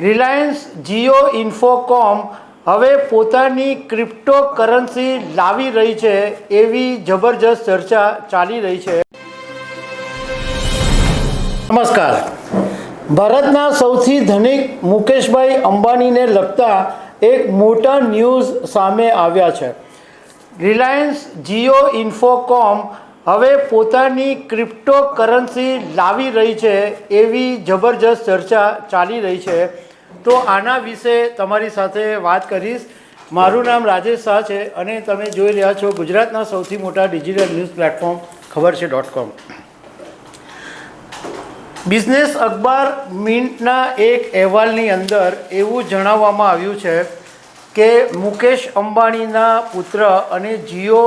Reliance Jio Infocomm હવે પોતાની crypto currency લાવી રહી છે એવી જબરજસ્ત ચર્ચા ચાલી રહી છે. નમસ્કાર. ભારતના સૌથી ધનિક મુકેશભાઈ અંબાણીને લગતા એક મોટા ન્યૂઝ સામે આવ્યા છે. રિલાયન્સ જીઓ ઇન્ફોકોમ હવે પોતાની ક્રિપ્ટો કરન્સી લાવી રહી છે એવી જબરજસ્ત ચર્ચા ચાલી રહી છે. તો આના વિશે તમારી સાથે વાત કરીશ. મારું નામ રાજેશ શાહ છે અને તમે જોઈ રહ્યા છો ગુજરાતના સૌથી મોટા ડિજિટલ ન્યૂઝ પ્લેટફોર્મ ખબર છે ડોટ કોમ. બિઝનેસ અખબાર મિન્ટના એક અહેવાલની અંદર એવું જણાવવામાં આવ્યું છે કે મુકેશ અંબાણીના પુત્ર અને જીઓ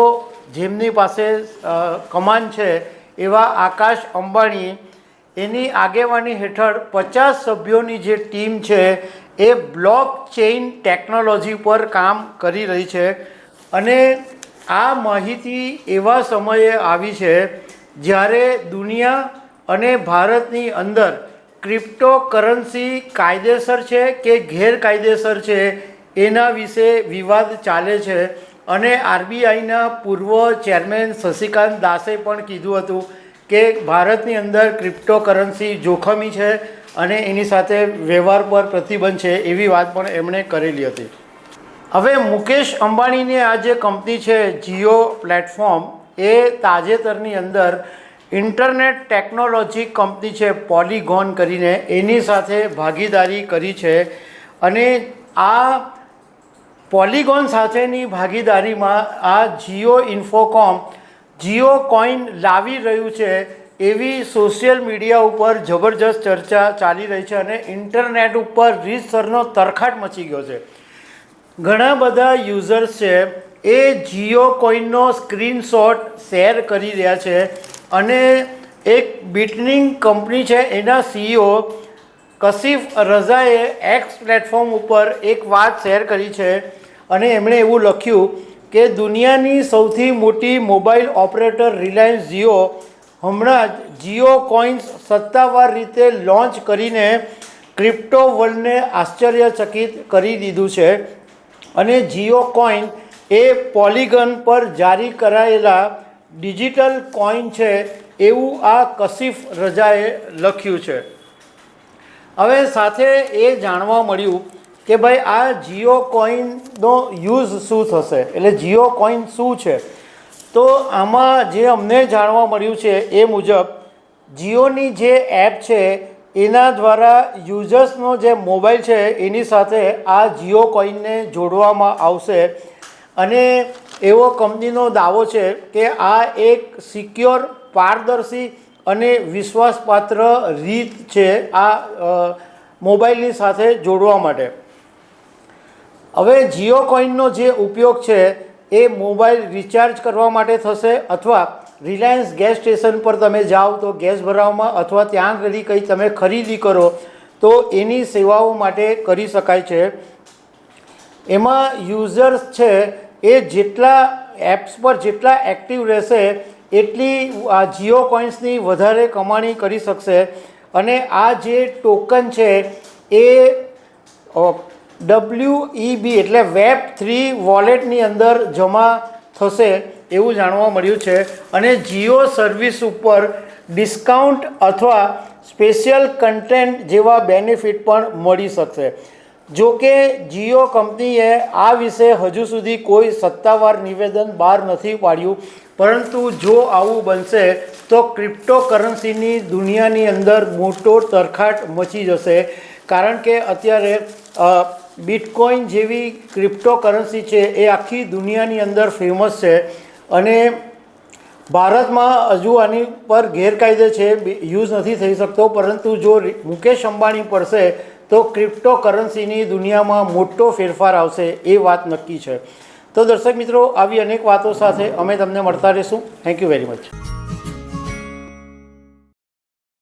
જેમની પાસે કમાન છે એવા આકાશ અંબાણી એની આગેવાની હેઠળ પચાસ સભ્યોની જે ટીમ છે એ બ્લોક ચેઇન ટેકનોલોજી પર કામ કરી રહી છે. અને આ માહિતી એવા સમયે આવી છે જ્યારે દુનિયા અને ભારતની અંદર ક્રિપ્ટો કરન્સી કાયદેસર છે કે ગેરકાયદેસર છે એના વિશે વિવાદ ચાલે છે. અને આરબીઆઈના પૂર્વ ચેરમેન શશિકાંત દાસે પણ કીધું હતું કે ભારતની અંદર ક્રિપ્ટો કરન્સી જોખમી છે અને એની સાથે વ્યવહાર પર પ્રતિબંધ છે એવી વાત પણ એમણે કરેલી હતી. હવે મુકેશ અંબાણીની આ જે કંપની છે જીઓ પ્લેટફોર્મ એ તાજેતરની અંદર ઇન્ટરનેટ ટેકનોલોજી કંપની છે પોલીગોન કરીને એની સાથે ભાગીદારી કરી છે અને આ પોલીગોન સાથેની ભાગીદારીમાં આ જીઓ ઇન્ફોકોમ જીઓ કોઈન લાવી રહ્યું છે એવી સોશિયલ મીડિયા ઉપર જબરજસ્ત ચર્ચા ચાલી રહી છે અને ઇન્ટરનેટ ઉપર રીતસરનો તરખાટ મચી ગયો છે. ઘણા બધા યુઝર્સ છે એ જીઓ કોઈનનો સ્ક્રીનશોટ શેર કરી રહ્યા છે અને એક બિટનિંગ કંપની છે એના સીઈઓ કશીફ રઝાએ એક્સ પ્લેટફોર્મ ઉપર એક વાત શેર કરી છે અને એમણે એવું લખ્યું કે દુનિયાની સૌથી મોટી મોબાઈલ ઓપરેટર રિલાયન્સ જીઓ હમણાં જ જીઓ કોઇન્સ સત્તાવાર રીતે લોન્ચ કરીને ક્રિપ્ટો વર્લ્ડને આશ્ચર્યચકિત કરી દીધું છે. અને જીઓ કોઈન એ પોલિગન પર જારી કરાયેલા ડિજિટલ કોઈન છે એવું આ કશિફ રજાએ લખ્યું છે. હવે સાથે એ જાણવા મળ્યું કે ભાઈ આ જીઓ કોઈનનો યુઝ શું થશે? એટલે જીઓ કોઈન શું છે? તો આમાં જે અમને જાણવા મળ્યું છે એ મુજબ, જીઓની જે એપ છે, એના દ્વારા યુઝર્સનો જે મોબાઈલ છે, એની સાથે આ જીઓ કોઈનને જોડવામાં આવશે. અને એવો કંપનીનો દાવો છે કે આ એક સિક્યોર, પારદર્શી અને વિશ્વાસપાત્ર રીત છે આ મોબાઈલની સાથે જોડવા માટે. હવે જીઓ કોઈનનો જે ઉપયોગ છે એ મોબાઈલ રિચાર્જ કરવા માટે થશે અથવા રિલાયન્સ ગેસ સ્ટેશન પર તમે જાઓ તો ગેસ ભરાવવામાં અથવા ત્યાં આગળ કંઈ તમે ખરીદી કરો તો એની સેવાઓ માટે કરી શકાય છે. એમાં યુઝર્સ છે એ જેટલા એપ્સ પર જેટલા એક્ટિવ રહેશે એટલી આ જીઓ કોઇન્સની વધારે કમાણી કરી શકશે. અને આ જે ટોકન છે એ ડબલ્યુ બી એટલે વેબ થ્રી વોલેટની અંદર જમા થશે એવું જાણવા મળ્યું છે. અને જીઓ સર્વિસ ઉપર ડિસ્કાઉન્ટ અથવા સ્પેશિયલ કન્ટેન્ટ જેવા બેનિફિટ પણ મળી શકશે. જો કે જીઓ કંપનીએ આ વિશે હજુ સુધી કોઈ સત્તાવાર નિવેદન બહાર નથી પાડ્યું. પરંતુ જો આવું બનશે, તો ક્રિપ્ટો કરન્સીની દુનિયાની અંદર મોટો તરખાટ મચી જશે. કારણ કે અત્યારે બિટકોઇન જેવી ક્રિપ્ટો કરન્સી છે, એ આખી દુનિયાની અંદર ફેમસ છે. અને ભારતમાં હજુ આની પર ગેરકાયદે છે યુઝ નથી થઈ શકતો. પરંતુ જો મુકેશ અંબાણી પડશે, તો ક્રિપ્ટો કરન્સીની દુનિયામાં મોટો ફેરફાર આવશે, એ વાત નક્કી છે. તો દર્શક મિત્રો, આવી અનેક વાતો સાથે અમે તમને મળતા રહીશું. Thank you very much